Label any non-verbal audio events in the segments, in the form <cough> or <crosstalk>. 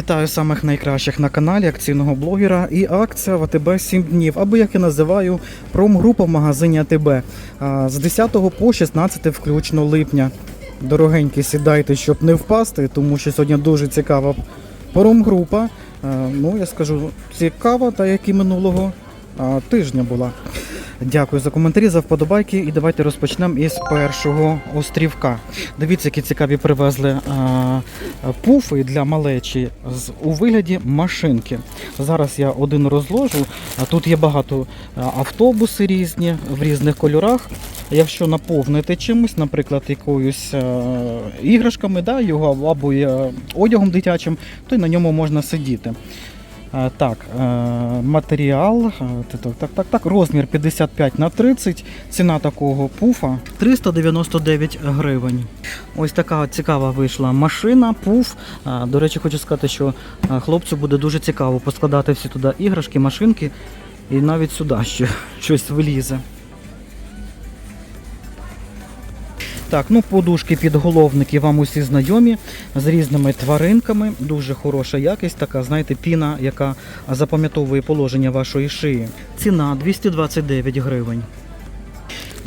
Вітаю самих найкращих на каналі акційного блогера і акція в АТБ 7 днів, або як я називаю промгрупа в магазині АТБ з 10 по 16 включно липня. Дорогенькі, сідайте, щоб не впасти, тому що сьогодні дуже цікава промгрупа. Ну, я скажу, цікава, та як і минулого тижня була. Дякую за коментарі, за вподобайки. І давайте розпочнемо із першого острівка. Дивіться, які цікаві привезли а, пуфи для малечі з у вигляді машинки. Зараз я один розложу. А тут є багато а, автобуси різні в різних кольорах. Якщо наповнити чимось, наприклад, якоюсь е, іграшками, да, його або е, одягом дитячим, то й на ньому можна сидіти. Е, Так, е, матеріал, е, так, так, так, розмір 55 на 30, ціна такого пуфа 399 гривень. Ось така цікава вийшла машина, пуф. До речі, хочу сказати, що хлопцю буде дуже цікаво поскладати всі туди іграшки, машинки і навіть сюди ще <laughs> щось вилізе. Так, ну подушки підголовники вам усі знайомі з різними тваринками. Дуже хороша якість, така, знаєте, піна, яка запам'ятовує положення вашої шиї. Ціна 229 гривень.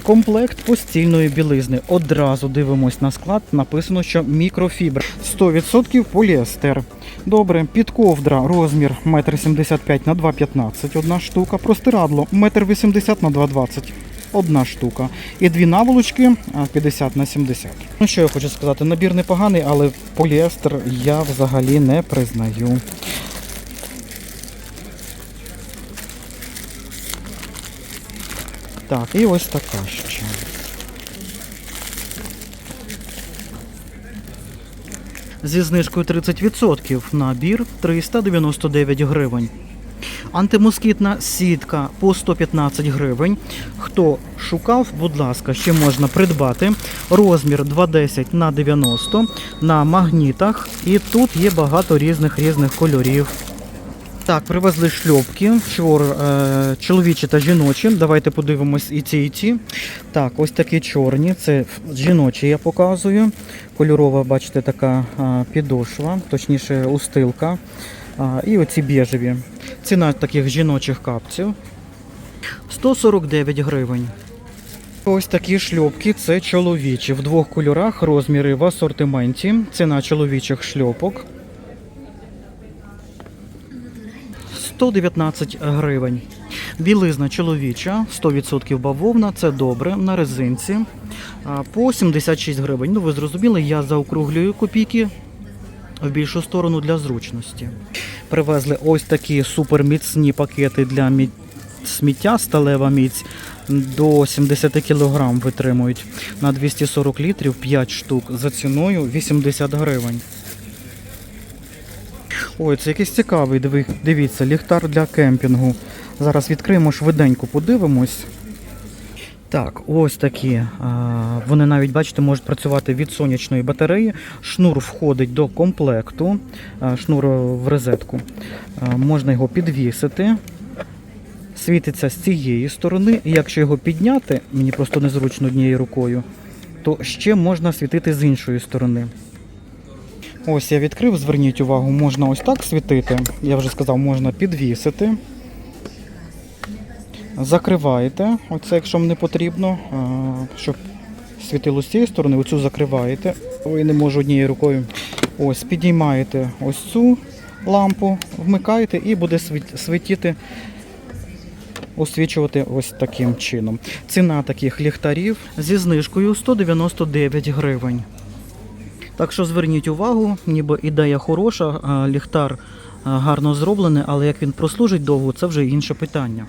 Комплект постільної білизни. Одразу дивимось на склад. Написано, що мікрофібр. 100% поліестер. Добре, підковдра розмір 1,75 на 2,15 одна штука. Простирадло 1,80 на 2,20 одна штука. І дві наволочки а, 50 на 70. Ну що я хочу сказати, набір непоганий, але поліестер я взагалі не признаю. Так, і ось така ще. Зі знижкою 30% набір 399 гривень. Антимоскітна сітка по 115 гривень. Хто шукав, будь ласка, ще можна придбати. Розмір 210 на 90 на магнітах. І тут є багато різних різних кольорів. Так, привезли шльопки, чор, е, чоловічі та жіночі. Давайте подивимось і ці, і ці. Так, ось такі чорні. Це жіночі я показую. Кольорова, бачите, така а, підошва, точніше устилка. І оці біжеві. Ціна таких жіночих капців 149 гривень. Ось такі шльопки, це чоловічі. В двох кольорах розміри в асортименті. Ціна чоловічих шльопок 119 гривень. Білизна чоловіча, 100% бавовна, це добре, на резинці. По 76 гривень. Ну, ви зрозуміли, я заокруглюю копійки в більшу сторону для зручності. Привезли ось такі суперміцні пакети для мі- сміття, сталева міць. До 70 кг витримують на 240 літрів 5 штук за ціною 80 гривень. Ой, це якийсь цікавий, дивіться, ліхтар для кемпінгу. Зараз відкриємо швиденько, подивимось. Так, ось такі. Вони навіть, бачите, можуть працювати від сонячної батареї. Шнур входить до комплекту, шнур в розетку. Можна його підвісити. Світиться з цієї сторони, і якщо його підняти, мені просто незручно однією рукою, то ще можна світити з іншої сторони. Ось я відкрив, зверніть увагу, можна ось так світити. Я вже сказав, можна підвісити. Закриваєте, оце, якщо вам не потрібно, щоб світило з цієї сторони, оцю закриваєте. Ой, не можу однією рукою. Ось, підіймаєте ось цю лампу, вмикаєте і буде світ- світити, освічувати ось таким чином. Ціна таких ліхтарів зі знижкою 199 гривень. Так що зверніть увагу, ніби ідея хороша, ліхтар гарно зроблений, але як він прослужить довго, це вже інше питання.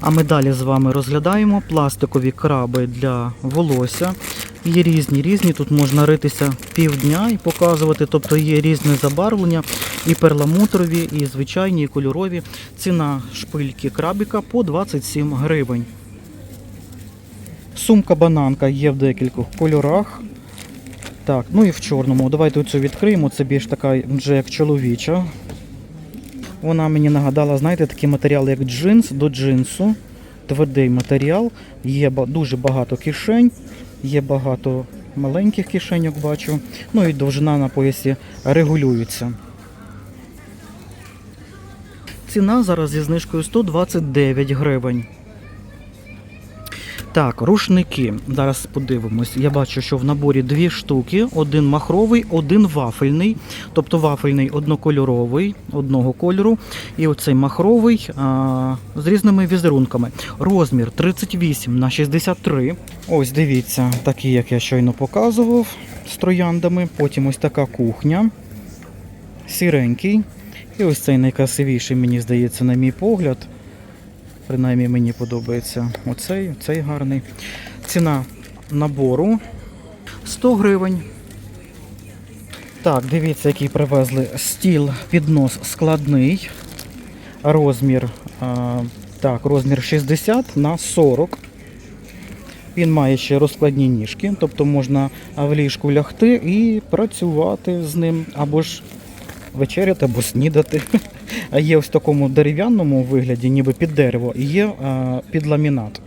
А ми далі з вами розглядаємо пластикові краби для волосся. Є різні різні. Тут можна ритися півдня і показувати, тобто є різне забарвлення, і перламутрові, і звичайні, і кольорові. Ціна шпильки крабіка по 27 гривень. Сумка бананка є в декількох кольорах. Так, ну і в чорному. Давайте оцю відкриємо. Це більш така вже як чоловіча. Вона мені нагадала, знаєте, такі матеріали, як джинс до джинсу. Твердий матеріал. Є дуже багато кишень, є багато маленьких кишеньок бачу. Ну і довжина на поясі регулюється. Ціна зараз зі знижкою 129 гривень. Так, рушники. Зараз подивимось. Я бачу, що в наборі дві штуки: один махровий, один вафельний. Тобто вафельний однокольоровий, одного кольору. І оцей махровий а, з різними візерунками. Розмір 38 на 63. Ось дивіться, такі, як я щойно показував, з трояндами. Потім ось така кухня. Сіренький. І ось цей найкрасивіший, мені здається, на мій погляд. Принаймні мені подобається оцей, цей гарний. Ціна набору 100 гривень. Так, дивіться, який привезли стіл, піднос складний. Розмір, так, розмір 60 на 40. Він має ще розкладні ніжки, тобто можна в ліжку лягти і працювати з ним, або ж вечеряти, або снідати. <laughs> А є ось в такому дерев'яному вигляді, ніби під дерево, і є а, під ламінат.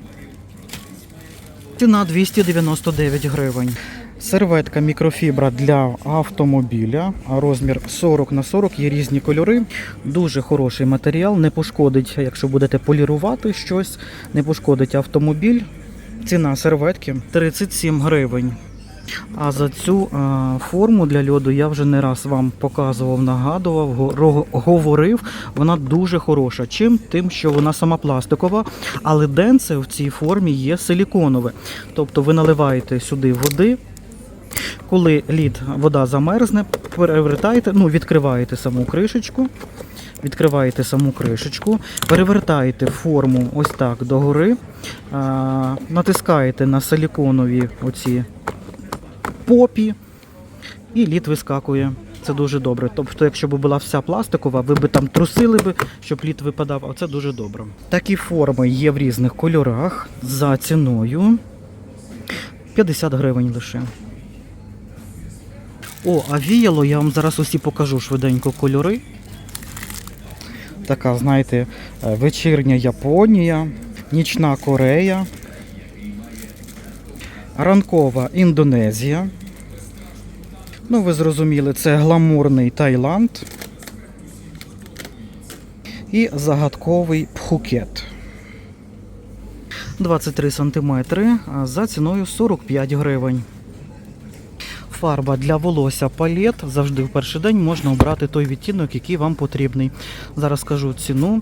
Ціна 299 гривень. Серветка мікрофібра для автомобіля, розмір 40 на 40, є різні кольори. Дуже хороший матеріал, не пошкодить, якщо будете полірувати щось, не пошкодить автомобіль. Ціна серветки 37 гривень. А за цю е, форму для льоду я вже не раз вам показував, нагадував, говорив. Вона дуже хороша. Чим? Тим, що вона сама пластикова, але денце в цій формі є силіконове. Тобто ви наливаєте сюди води. Коли лід, вода замерзне, перевертаєте, ну, відкриваєте саму кришечку, відкриваєте саму кришечку, перевертаєте форму ось так догори, натискаєте на силіконові оці попі, і лід вискакує. Це дуже добре. Тобто, якщо б була вся пластикова, ви б там трусили би, щоб лід випадав, а це дуже добре. Такі форми є в різних кольорах за ціною 50 гривень лише. О, а віяло я вам зараз усі покажу швиденько кольори. Така, знаєте, е, вечірня Японія, нічна Корея, ранкова Індонезія. Ну, ви зрозуміли, це гламурний Таїланд і загадковий Пхукет. 23 см за ціною 45 гривень. Фарба для волосся палет. Завжди в перший день можна обрати той відтінок, який вам потрібний. Зараз скажу ціну.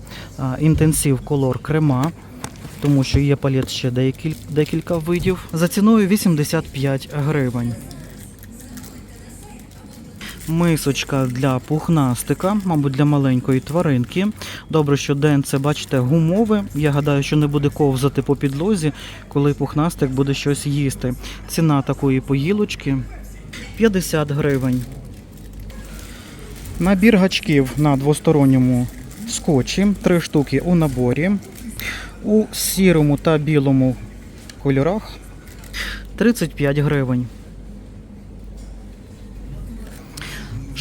Інтенсив колор крема, тому що є палет ще декілька видів. За ціною 85 гривень. Мисочка для пухнастика, мабуть, для маленької тваринки. Добре, що ден це, бачите, гумове. Я гадаю, що не буде ковзати по підлозі, коли пухнастик буде щось їсти. Ціна такої поїлочки 50 гривень. Набір гачків на двосторонньому скотчі. Три штуки у наборі. У сірому та білому кольорах 35 гривень.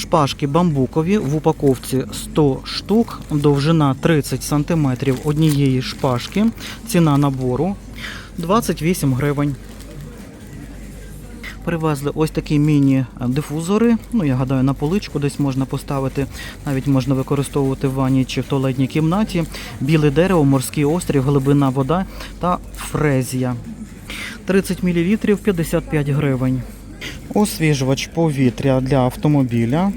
Шпажки бамбукові в упаковці 100 штук, довжина 30 см однієї шпажки. Ціна набору 28 гривень. Привезли ось такі міні-дифузори. Ну, я гадаю, на поличку десь можна поставити, навіть можна використовувати в ванні чи в туалетній кімнаті. Біле дерево, морський острів, глибина вода та фрезія. 30 мл 55 гривень. Освіжувач повітря для автомобіля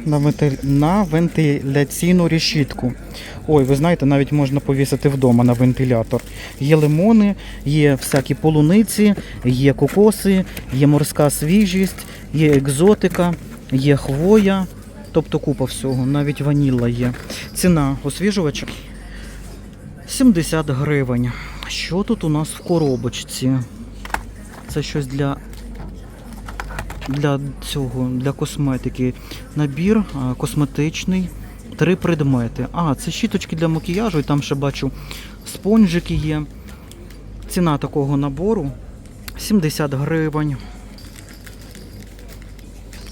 на, вентиляційну решітку. Ой, ви знаєте, навіть можна повісити вдома на вентилятор. Є лимони, є всякі полуниці, є кокоси, є морська свіжість, є екзотика, є хвоя, тобто купа всього, навіть ванілла є. Ціна освіжувача 70 гривень. Що тут у нас в коробочці? Це щось для для цього, для косметики. Набір косметичний. Три предмети. А, це щіточки для макіяжу, і там ще бачу спонжики є. Ціна такого набору 70 гривень.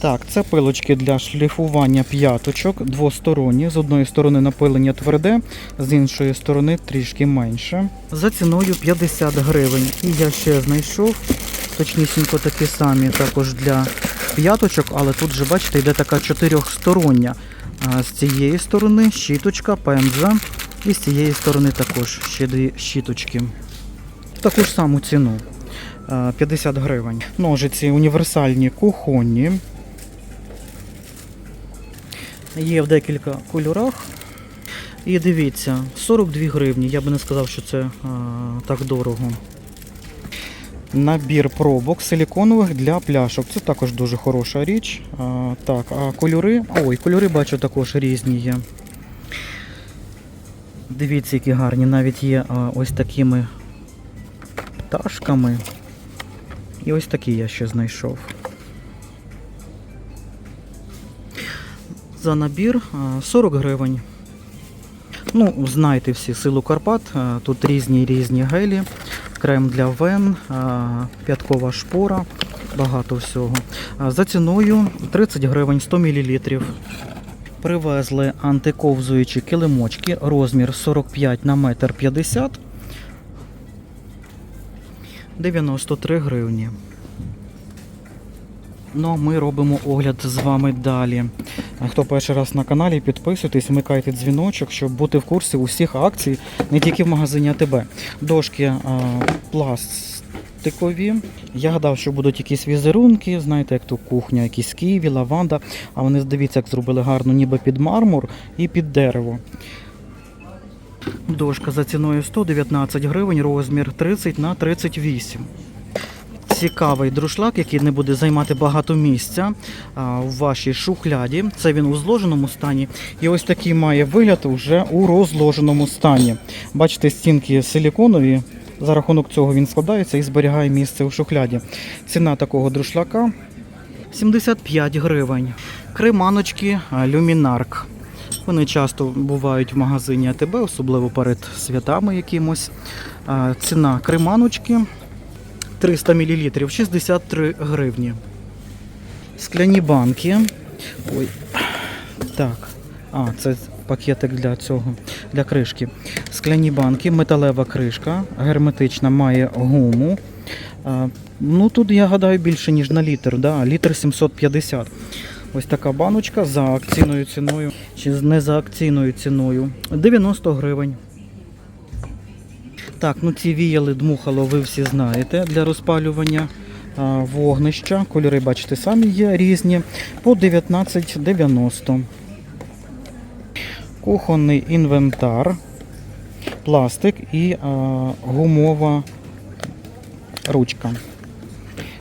Так, це пилочки для шліфування п'яточок двосторонні. З одної сторони напилення тверде, з іншої сторони трішки менше. За ціною 50 гривень. І я ще знайшов точнісінько такі самі, також для п'яточок, але тут же, бачите, йде така чотирьохстороння. З цієї сторони щіточка, пемза. І з цієї сторони також ще дві щіточки. В таку ж саму ціну. 50 гривень. Ножиці універсальні кухонні. Є в декілька кольорах. І дивіться, 42 гривні. Я би не сказав, що це а, так дорого. Набір пробок силіконових для пляшок. Це також дуже хороша річ. А, так, а кольори. Ой, кольори бачу також різні є. Дивіться, які гарні. Навіть є а, ось такими пташками. І ось такі я ще знайшов. За набір 40 гривень. Ну, знаєте всі силу Карпат. Тут різні різні гелі, крем для вен, п'яткова шпора, багато всього. За ціною 30 гривень 100 мл. Привезли антиковзуючі килимочки, розмір 45 на 1,50 м, 93 гривні. Ну, ми робимо огляд з вами далі. Хто перший раз на каналі, підписуйтесь, вмикайте дзвіночок, щоб бути в курсі усіх акцій, не тільки в магазині АТБ. Дошки а, пластикові. Я гадав, що будуть якісь візерунки, знаєте, як тут кухня, якісь ківі, лаванда. А вони, дивіться, як зробили гарно, ніби під мармур і під дерево. Дошка за ціною 119 гривень, розмір 30 на 38 цікавий друшлак, який не буде займати багато місця в вашій шухляді. Це він у зложеному стані. І ось такий має вигляд уже у розложеному стані. Бачите, стінки силіконові. За рахунок цього він складається і зберігає місце у шухляді. Ціна такого друшляка 75 гривень. Креманочки а, люмінарк. Вони часто бувають в магазині АТБ, особливо перед святами якимось. Ціна креманочки 300 мл 63 гривні. Скляні банки. Ой. Так. А, це пакетик для цього, для кришки. Скляні банки, металева кришка, герметична, має гуму. А, ну тут я гадаю більше, ніж на літр. Да? Літр 750. Ось така баночка за акційною ціною, чи не за акційною ціною. 90 гривень. Так, ну ці віяли дмухало, ви всі знаєте, для розпалювання вогнища. Кольори, бачите, самі є різні. По 19,90. Кухонний інвентар, пластик і а, гумова ручка.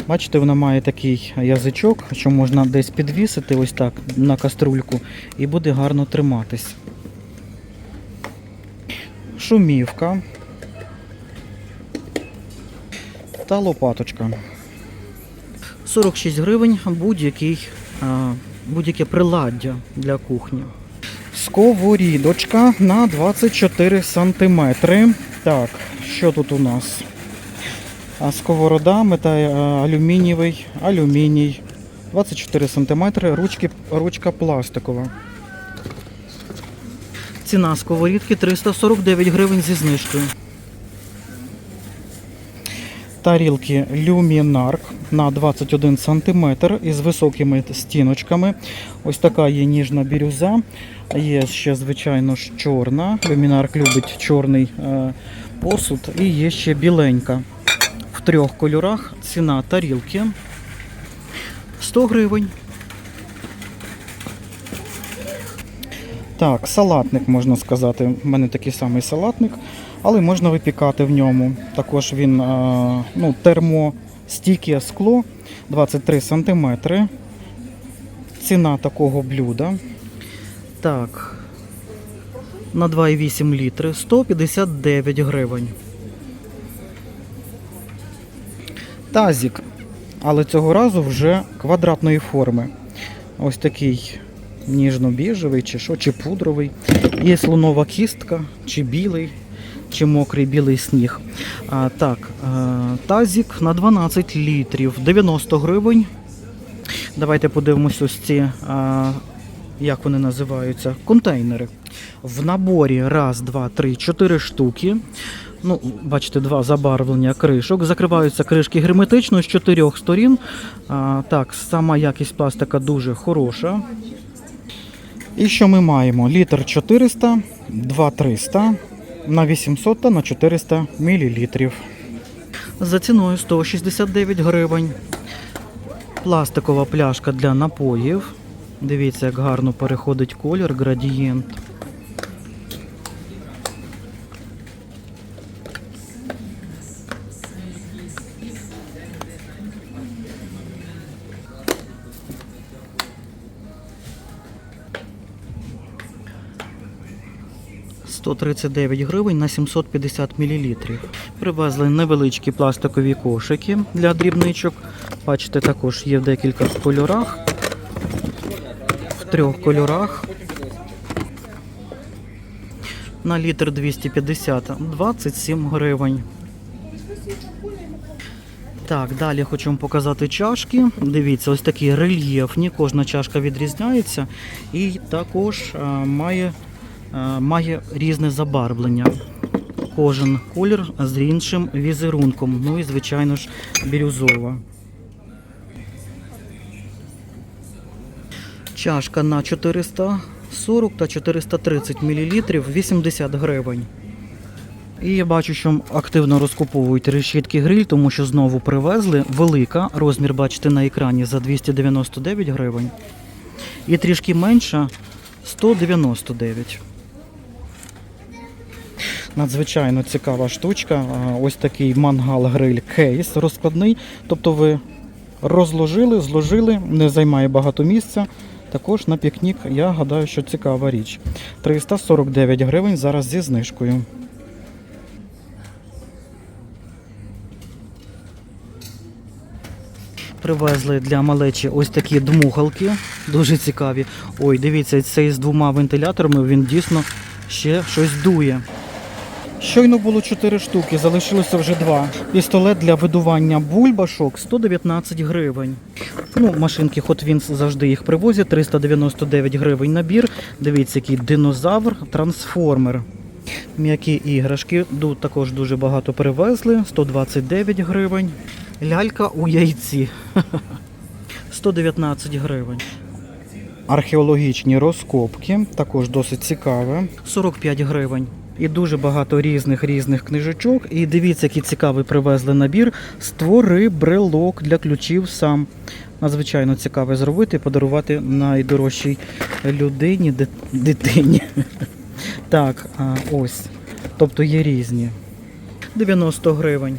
Бачите, вона має такий язичок, що можна десь підвісити ось так на каструльку і буде гарно триматись. Шумівка та лопаточка. 46 гривень будь-який, будь-яке приладдя для кухні. Сковорідочка на 24 сантиметри. Так, що тут у нас? Сковорода, мета е, алюмінієвий, алюміній. 24 сантиметри, ручки, ручка пластикова. Ціна сковорідки 349 гривень зі знижкою. Тарілки Luminark на 21 см із високими стіночками. Ось така є ніжна бірюза. Є ще, звичайно ж, чорна. Luminark любить чорний е, посуд. І є ще біленька. В трьох кольорах ціна тарілки 100 гривень. Так, салатник можна сказати. У мене такий самий салатник, але можна випікати в ньому. Також він ну, термостійке скло 23 см. Ціна такого блюда. Так. На 2,8 літри 159 гривень. Тазік. Але цього разу вже квадратної форми. Ось такий ніжно-біжевий, чи що, чи пудровий. Є слонова кістка, чи білий, чи мокрий білий сніг. Так, тазік на 12 літрів, 90 гривень. Давайте подивимось ось ці, як вони називаються, контейнери. В наборі раз, два, три, чотири штуки. Ну, бачите, два забарвлення кришок. Закриваються кришки герметично з чотирьох сторін. А, так, сама якість пластика дуже хороша. І що ми маємо? Літр 400, 2 300 на 800 та на 400 мл. За ціною 169 гривень. Пластикова пляшка для напоїв. Дивіться, як гарно переходить колір, градієнт. «139 гривень на 750 мл. Привезли невеличкі пластикові кошики для дрібничок. Бачите, також є в декількох кольорах. В трьох кольорах. На літр 250 27 гривень. Так, далі хочу вам показати чашки. Дивіться, ось такі рельєфні, кожна чашка відрізняється і також а, має, а, має різне забарвлення. Кожен колір з іншим візерунком. Ну і, звичайно ж, бірюзова. Чашка на 440 та 430 мл 80 гривень. І я бачу, що активно розкуповують решітки гриль, тому що знову привезли. Велика, розмір бачите на екрані за 299 гривень. І трішки менша 199. Надзвичайно цікава штучка. Ось такий мангал-гриль кейс розкладний. Тобто ви розложили, зложили, не займає багато місця. Також на пікнік, я гадаю, що цікава річ. 349 гривень зараз зі знижкою. Привезли для малечі ось такі дмухалки, дуже цікаві. Ой, дивіться, цей з двома вентиляторами він дійсно ще щось дує. Щойно було 4 штуки, залишилося вже 2. Пістолет для видування бульбашок 119 гривень. Ну, машинки Hot Wheels завжди їх привозять. 399 гривень набір. Дивіться, який динозавр, трансформер. М'які іграшки також дуже багато привезли. 129 гривень. Лялька у яйці. 119 гривень. Археологічні розкопки, також досить цікаве. 45 гривень. І дуже багато різних різних книжечок. І дивіться, який цікавий привезли набір. Створи брелок для ключів сам. Надзвичайно цікаве зробити і подарувати найдорожчій людині, дитині. <laughs> Так, ось. Тобто є різні. 90 гривень.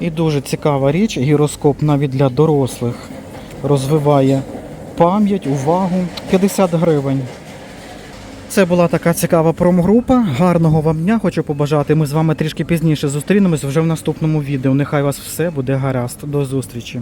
І дуже цікава річ, гіроскоп навіть для дорослих розвиває пам'ять, увагу. 50 гривень. Це була така цікава промгрупа. Гарного вам дня хочу побажати. Ми з вами трішки пізніше зустрінемось вже в наступному відео. Нехай вас все буде гаразд. До зустрічі.